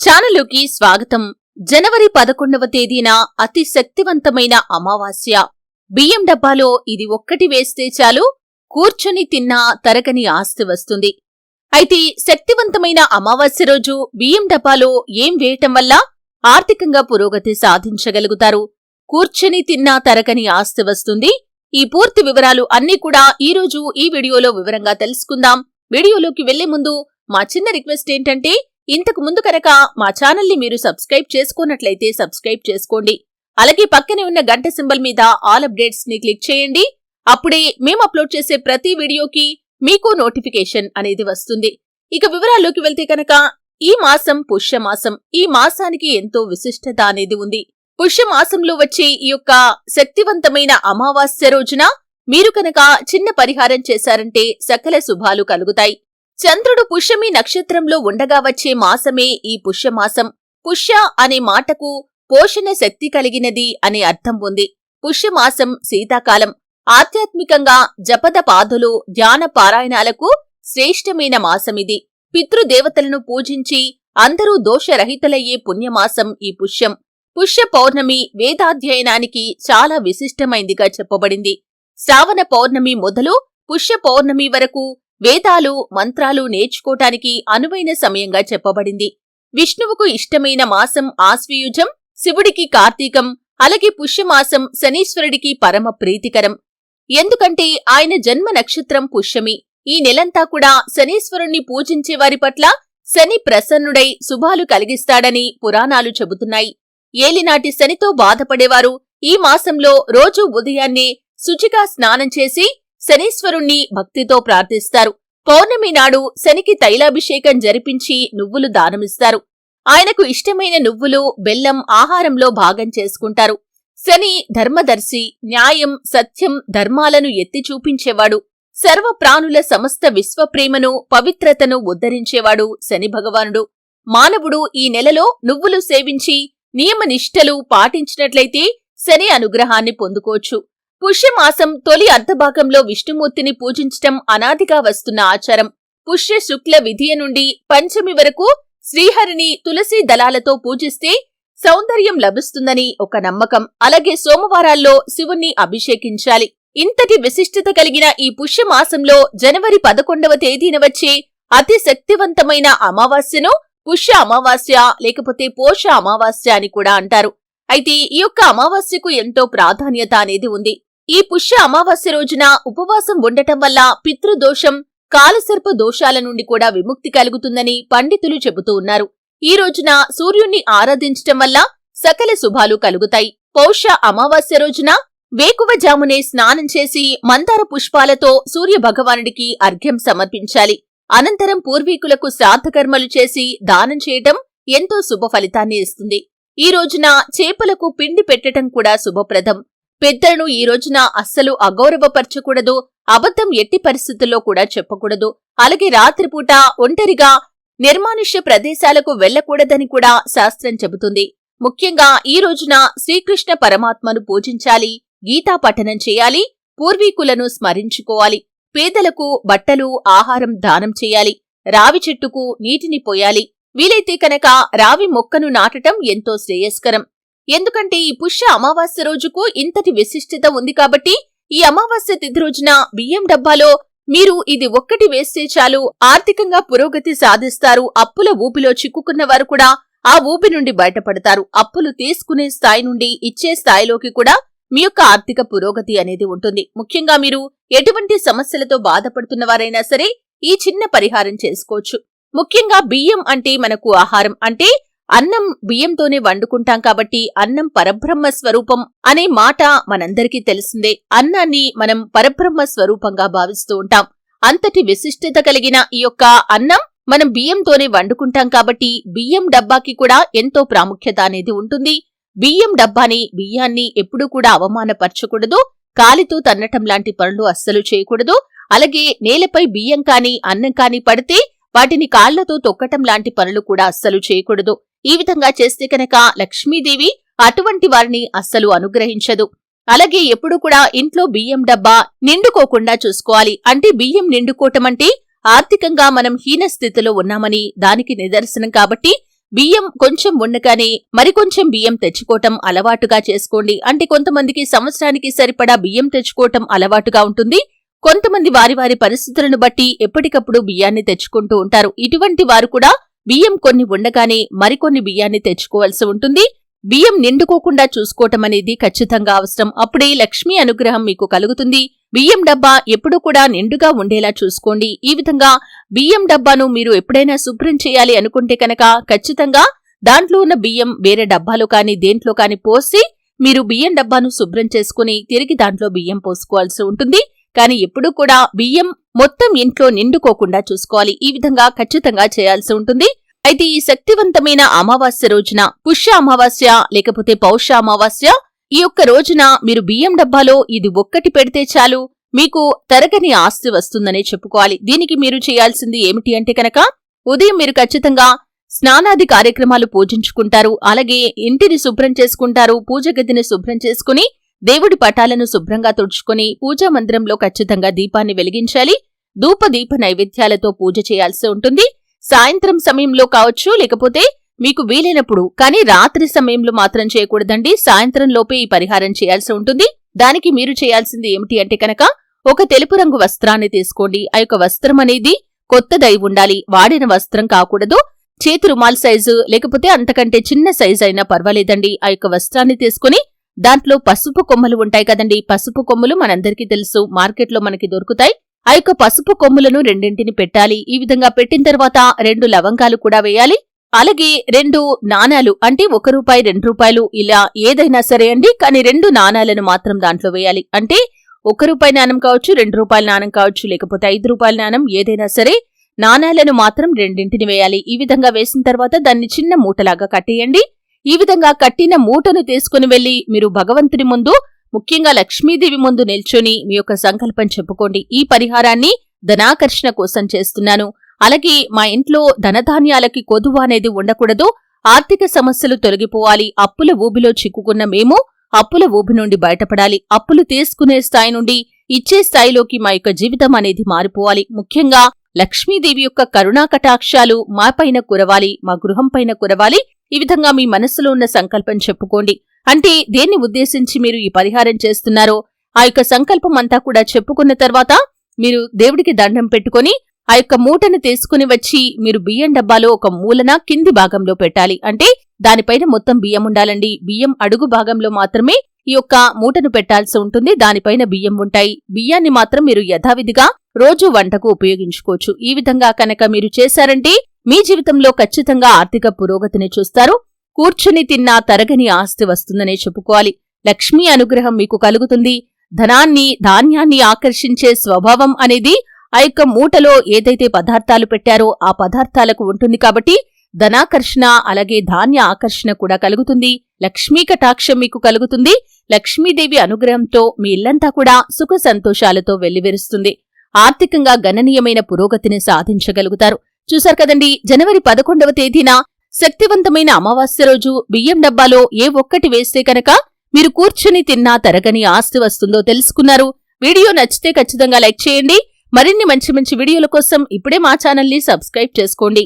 ఛానలుకి స్వాగతం. జనవరి పదకొండవ తేదీన అతి శక్తివంతమైన అమావాస్య. బియ్యం డబ్బాలో ఇది ఒక్కటి వేస్తే చాలు కూర్చొని తిన్నా తరగని ఆస్తి వస్తుంది. అయితే శక్తివంతమైన అమావాస్య రోజు బియ్యం డబ్బాలో ఏం వేయటం వల్ల ఆర్థికంగా పురోగతి సాధించగలుగుతారు? కూర్చొని తిన్నా తరగని ఆస్తి వస్తుంది. ఈ పూర్తి వివరాలు అన్నీ కూడా ఈ రోజు ఈ వీడియోలో వివరంగా తెలుసుకుందాం. వీడియోలోకి వెళ్ళే ముందు మా చిన్న రిక్వెస్ట్ ఏంటంటే ఇంతకు ముందు కనుక మా ఛానల్ని మీరు సబ్స్క్రైబ్ చేసుకున్నట్లయితే సబ్స్క్రైబ్ చేసుకోండి. అలాగే పక్కనే ఉన్న గంట సింబల్ మీద ఆల్ అప్డేట్స్ని క్లిక్ చేయండి. అప్పుడే మేము అప్లోడ్ చేసే ప్రతి వీడియోకి మీకు నోటిఫికేషన్ అనేది వస్తుంది. ఇక వివరాల్లోకి వెళ్తే కనుక ఈ మాసం పుష్యమాసం. ఈ మాసానికి ఎంతో విశిష్టత అనేది ఉంది. పుష్యమాసంలో వచ్చే ఈ యొక్క శక్తివంతమైన అమావాస్య రోజున మీరు కనుక చిన్న పరిహారం చేశారంటే సకల శుభాలు కలుగుతాయి. చంద్రుడు పుష్యమి నక్షత్రంలో ఉండగా వచ్చే మాసమే ఈ పుష్యమాసం. పుష్య అనే మాటకు పోషణ శక్తి కలిగినది అనే అర్థం ఉంది. పుష్యమాసం శీతాకాలం. ఆధ్యాత్మికంగా జపద పాదులు ధ్యాన పారాయణాలకు శ్రేష్టమైన మాసమిది. పితృదేవతలను పూజించి అందరూ దోషరహితులయ్యే పుణ్యమాసం ఈ పుష్యం. పుష్య పౌర్ణమి వేదాధ్యయనానికి చాలా విశిష్టమైందిగా చెప్పబడింది. శ్రావణ పౌర్ణమి మొదలు పుష్య పౌర్ణమి వరకు వేదాలు మంత్రాలు నేర్చుకోటానికి అనువైన సమయంగా చెప్పబడింది. విష్ణువుకు ఇష్టమైన మాసం ఆశ్వయుజం శివుడికి కార్తీకం అలాగే పుష్యమాసం శనీశ్వరుడికి పరమ ప్రీతికరం. ఎందుకంటే ఆయన జన్మ నక్షత్రం పుష్యమి. ఈ నెలంతా కూడా శనీశ్వరుణ్ణి పూజించే వారి పట్ల శని ప్రసన్నుడై శుభాలు కలిగిస్తాడని పురాణాలు చెబుతున్నాయి. ఏలినాటి శనితో బాధపడేవారు ఈ మాసంలో రోజూ ఉదయాన్నే శుచిగా స్నానం చేసి శనీశ్వరుణ్ణి భక్తితో ప్రార్థిస్తారు. పౌర్ణమి నాడు శనికి తైలాభిషేకం జరిపించి నువ్వులు దానమిస్తారు. ఆయనకు ఇష్టమైన నువ్వులు బెల్లం ఆహారంలో భాగం చేసుకుంటారు. శని ధర్మదర్శి న్యాయం సత్యం ధర్మాలను ఎత్తి చూపించేవాడు. సర్వ ప్రాణుల సమస్త విశ్వప్రేమను పవిత్రతను ఉద్ధరించేవాడు శని భగవానుడు. మానవుడు ఈ నెలలో నువ్వులు సేవించి నియమనిష్టలు పాటించినట్లయితే శని అనుగ్రహాన్ని పొందుకోవచ్చు. పుష్యమాసం తొలి అర్ధభాగంలో విష్ణుమూర్తిని పూజించటం అనాదిగా వస్తున్న ఆచారం. పుష్య శుక్ల విధియ నుండి పంచమి వరకు శ్రీహరిని తులసి దళాలతో పూజిస్తే సౌందర్యం లభిస్తుందని ఒక నమ్మకం. అలాగే సోమవారాల్లో శివుణ్ణి అభిషేకించాలి. ఇంతటి విశిష్టత కలిగిన ఈ పుష్యమాసంలో జనవరి పదకొండవ తేదీన వచ్చే అతి శక్తివంతమైన అమావాస్యను పుష్య అమావాస్య లేకపోతే పోష అమావాస్య అని కూడా అంటారు. అయితే ఈ యొక్క అమావాస్యకు ఎంతో ప్రాధాన్యత అనేది ఉంది. ఈ పుష్య అమావాస్య రోజున ఉపవాసం ఉండటం వల్ల పితృదోషం కాలసర్ప దోషాల నుండి కూడా విముక్తి కలుగుతుందని పండితులు చెబుతూ ఉన్నారు. ఈ రోజున సూర్యుణ్ణి ఆరాధించటం వల్ల సకల శుభాలు కలుగుతాయి. పౌష అమావాస్య రోజున వేకువజామునే స్నానం చేసి మందార పుష్పాలతో సూర్య భగవానుడికి అర్ఘ్యం సమర్పించాలి. అనంతరం పూర్వీకులకు శ్రాద్ధకర్మలు చేసి దానం చేయటం ఎంతో శుభ ఫలితాన్ని ఇస్తుంది. ఈ రోజున చేపలకు పిండి పెట్టటం కూడా శుభప్రదం. పెద్దలను ఈ రోజున అస్సలు అగౌరవపరచకూడదు అబద్ధం ఎట్టి పరిస్థితుల్లో కూడా చెప్పకూడదు. అలాగే రాత్రిపూట ఒంటరిగా నిర్మానుష్య ప్రదేశాలకు వెళ్ళకూడదని కూడా శాస్త్రం చెబుతుంది. ముఖ్యంగా ఈ రోజున శ్రీకృష్ణ పరమాత్మను పూజించాలి గీతా పఠనం చేయాలి పూర్వీకులను స్మరించుకోవాలి పేదలకు బట్టలు ఆహారం దానం చేయాలి రావి చెట్టుకు నీటిని పోయాలి. వీలైతే కనుక రావి మొక్కను నాటటం ఎంతో శ్రేయస్కరం. ఎందుకంటే ఈ పుష్య అమావాస్య రోజుకు ఇంతటి విశిష్టత ఉంది కాబట్టి ఈ అమావాస్య తిథి రోజున బియ్యం డబ్బాలో మీరు ఇది ఒక్కటి వేస్తే చాలు ఆర్థికంగా పురోగతి సాధిస్తారు. అప్పుల ఊపిలో చిక్కుకున్న వారు కూడా ఆ ఊపి నుండి బయటపడతారు. అప్పులు తీసుకునే స్థాయి నుండి ఇచ్చే స్థాయిలోకి కూడా మీ యొక్క ఆర్థిక పురోగతి అనేది ఉంటుంది. ముఖ్యంగా మీరు ఎటువంటి సమస్యలతో బాధపడుతున్న వారైనా సరే ఈ చిన్న పరిహారం చేసుకోవచ్చు. ముఖ్యంగా బియ్యం అంటే మనకు ఆహారం. అంటే అన్నం బియ్యంతోనే వండుకుంటాం కాబట్టి అన్నం పరబ్రహ్మ స్వరూపం అనే మాట మనందరికీ తెలిసిందే. అన్నాన్ని మనం పరబ్రహ్మ స్వరూపంగా భావిస్తూ ఉంటాం. అంతటి విశిష్టత కలిగిన ఈ యొక్క అన్నం మనం బియ్యంతోనే వండుకుంటాం కాబట్టి బియ్యం డబ్బాకి కూడా ఎంతో ప్రాముఖ్యత అనేది ఉంటుంది. బియ్యం డబ్బాని బియ్యాన్ని ఎప్పుడూ కూడా అవమానపరచకూడదు. కాలితో తన్నటం లాంటి పనులు అస్సలు చేయకూడదు. అలాగే నేలపై బియ్యం కాని అన్నం కాని పడితే వాటిని కాళ్ళతో తొక్కటం లాంటి పనులు కూడా అస్సలు చేయకూడదు. ఈ విధంగా చేస్తే కనుక లక్ష్మీదేవి అటువంటి వారిని అస్సలు అనుగ్రహించదు. అలాగే ఎప్పుడు కూడా ఇంట్లో బియ్యం డబ్బా నిండుకోకుండా చూసుకోవాలి. అంటే బియ్యం నిండుకోవటం అంటే ఆర్థికంగా మనం హీన స్థితిలో ఉన్నామని దానికి నిదర్శనం కాబట్టి బియ్యం కొంచెం ఉండగానే మరికొంచెం బియ్యం తెచ్చుకోవటం అలవాటుగా చేసుకోండి. అంటే కొంతమందికి సంవత్సరానికి సరిపడా బియ్యం తెచ్చుకోవటం అలవాటుగా ఉంటుంది. కొంతమంది వారి వారి పరిస్థితులను బట్టి ఎప్పటికప్పుడు బియ్యాన్ని తెచ్చుకుంటూ ఉంటారు. ఇటువంటి వారు కూడా బియ్యం కొన్ని ఉండగానే మరికొన్ని బియ్యాన్ని తెచ్చుకోవాల్సి ఉంటుంది. బియ్యం నిండుకోకుండా చూసుకోవటం అనేది ఖచ్చితంగా అవసరం. అప్పుడే లక్ష్మీ అనుగ్రహం మీకు కలుగుతుంది. బియ్యం డబ్బా ఎప్పుడూ కూడా నిండుగా ఉండేలా చూసుకోండి. ఈ విధంగా బియ్యం డబ్బాను మీరు ఎప్పుడైనా శుభ్రం చేయాలి అనుకుంటే కనుక ఖచ్చితంగా దాంట్లో ఉన్న బియ్యం వేరే డబ్బాలో కానీ దేంట్లో కానీ పోసి మీరు బియ్యం డబ్బాను శుభ్రం చేసుకుని తిరిగి దాంట్లో బియ్యం పోసుకోవాల్సి ఉంటుంది. కానీ ఎప్పుడూ కూడా బియ్యం మొత్తం ఇంట్లో నిండుకోకుండా చూసుకోవాలి. ఈ విధంగా ఖచ్చితంగా చేయాల్సి ఉంటుంది. అయితే ఈ శక్తివంతమైన అమావాస్య రోజున పుష్య అమావాస్య లేకపోతే పౌష అమావాస్య ఈ యొక్క రోజున మీరు బియ్యం డబ్బాలో ఇది ఒక్కటి పెడితే చాలు. మీకు తరగని ఆస్తి వస్తుందనే చెప్పుకోవాలి. దీనికి మీరు చేయాల్సింది ఏమిటి అంటే కనుక ఉదయం మీరు ఖచ్చితంగా స్నానాది కార్యక్రమాలు పూజించుకుంటారు. అలాగే ఇంటిని శుభ్రం చేసుకుంటారు. పూజ గదిని శుభ్రం చేసుకుని దేవుడి పటాలను శుభ్రంగా తుడుచుకుని పూజా మందిరంలో ఖచ్చితంగా దీపాన్ని వెలిగించాలి. ధూప దీప నైవేద్యాలతో పూజ చేయాల్సి ఉంటుంది. సాయంత్రం సమయంలో కావచ్చు లేకపోతే మీకు వీలైనప్పుడు కానీ రాత్రి సమయంలో మాత్రం చేయకూడదండి. సాయంత్రం లోపే ఈ పరిహారం చేయాల్సి ఉంటుంది. దానికి మీరు చేయాల్సింది ఏమిటి అంటే కనుక ఒక తెలుపు రంగు వస్త్రాన్ని తీసుకోండి. ఆ యొక్క వస్త్రం అనేది కొత్తదై ఉండాలి. వాడిన వస్త్రం కాకూడదు. చేతి రుమాల్ సైజు లేకపోతే అంతకంటే చిన్న సైజు అయినా పర్వాలేదండి. ఆ యొక్క వస్త్రాన్ని తీసుకుని దాంట్లో పసుపు కొమ్మలు ఉంటాయి కదండి. పసుపు కొమ్ములు మనందరికీ తెలుసు. మార్కెట్లో మనకి దొరుకుతాయి. ఆ యొక్క పసుపు కొమ్ములను రెండింటిని పెట్టాలి. ఈ విధంగా పెట్టిన తర్వాత రెండు లవంగాలు కూడా వేయాలి. అలాగే రెండు నాణాలు అంటే ఒక రూపాయి రెండు రూపాయలు ఇలా ఏదైనా సరే అండి. కానీ రెండు నాణాలను మాత్రం దాంట్లో వేయాలి. అంటే ఒక రూపాయి నాణం కావచ్చు రెండు రూపాయల నాణం కావచ్చు లేకపోతే ఐదు రూపాయల నాణం ఏదైనా సరే నాణాలను మాత్రం రెండింటిని వేయాలి. ఈ విధంగా వేసిన తర్వాత దాన్ని చిన్న మూటలాగా కట్టేయండి. ఈ విధంగా కట్టిన మూటను తీసుకుని వెళ్ళి మీరు భగవంతుని ముందు ముఖ్యంగా లక్ష్మీదేవి ముందు నిల్చొని మీ యొక్క సంకల్పం చెప్పుకోండి. ఈ పరిహారాన్ని ధనాకర్షణ కోసం చేస్తున్నాను. అలాగే మా ఇంట్లో ధనధాన్యాలకి కొదువ అనేది ఉండకూడదు. ఆర్థిక సమస్యలు తొలగిపోవాలి. అప్పుల ఊబిలో చిక్కుకున్న మేము అప్పుల ఊబి నుండి బయటపడాలి. అప్పులు తీసుకునే స్థాయి నుండి ఇచ్చే స్థాయిలోకి మా యొక్క జీవితం అనేది మారిపోవాలి. ముఖ్యంగా లక్ష్మీదేవి యొక్క కరుణా కటాక్షాలు మాపైన కురవాలి మా గృహం పైన కురవాలి. ఈ విధంగా మీ మనస్సులో ఉన్న సంకల్పం చెప్పుకోండి. అంటే దేన్ని ఉద్దేశించి మీరు ఈ పరిహారం చేస్తున్నారో ఆ యొక్క సంకల్పం అంతా కూడా చెప్పుకున్న తర్వాత మీరు దేవుడికి దండం పెట్టుకొని ఆ యొక్క మూటను తీసుకుని వచ్చి మీరు బియ్యం డబ్బాలో ఒక మూలన కింది భాగంలో పెట్టాలి. అంటే దానిపైన మొత్తం బియ్యం ఉండాలండి. బియ్యం అడుగు భాగంలో మాత్రమే ఈ యొక్క మూటను పెట్టాల్సి ఉంటుంది. దానిపైన బియ్యం ఉంటాయి. బియ్యాన్ని మాత్రం మీరు యథావిధిగా రోజు వంటకు ఉపయోగించుకోవచ్చు. ఈ విధంగా కనుక మీరు చేశారంటే మీ జీవితంలో ఖచ్చితంగా ఆర్థిక పురోగతిని చూస్తారు. కూర్చుని తిన్నా తరగని ఆస్తి వస్తుందనే చెప్పుకోవాలి. లక్ష్మీ అనుగ్రహం మీకు కలుగుతుంది. ధనాన్ని ధాన్యాన్ని ఆకర్షించే స్వభావం అనేది ఆ యొక్క మూటలో ఏదైతే పదార్థాలు పెట్టారో ఆ పదార్థాలకు ఉంటుంది కాబట్టి ధనాకర్షణ అలాగే ధాన్య ఆకర్షణ కూడా కలుగుతుంది. లక్ష్మీ కటాక్షం మీకు కలుగుతుంది. లక్ష్మీదేవి అనుగ్రహంతో మీ ఇల్లంతా కూడా సుఖ సంతోషాలతో వెల్లివిరుస్తుంది. ఆర్థికంగా గణనీయమైన పురోగతిని సాధించగలుగుతారు. చూశారు కదండి జనవరి పదకొండవ తేదీన శక్తివంతమైన అమావాస్య రోజు బియ్యం డబ్బాలో ఏ ఒక్కటి వేస్తే కనుక మీరు కూర్చుని తిన్నా తరగని ఆస్తి వస్తుందో తెలుసుకున్నారు. వీడియో నచ్చితే ఖచ్చితంగా లైక్ చేయండి. మరిన్ని మంచి మంచి వీడియోల కోసం ఇప్పుడే మా ఛానల్ని సబ్స్క్రైబ్ చేసుకోండి.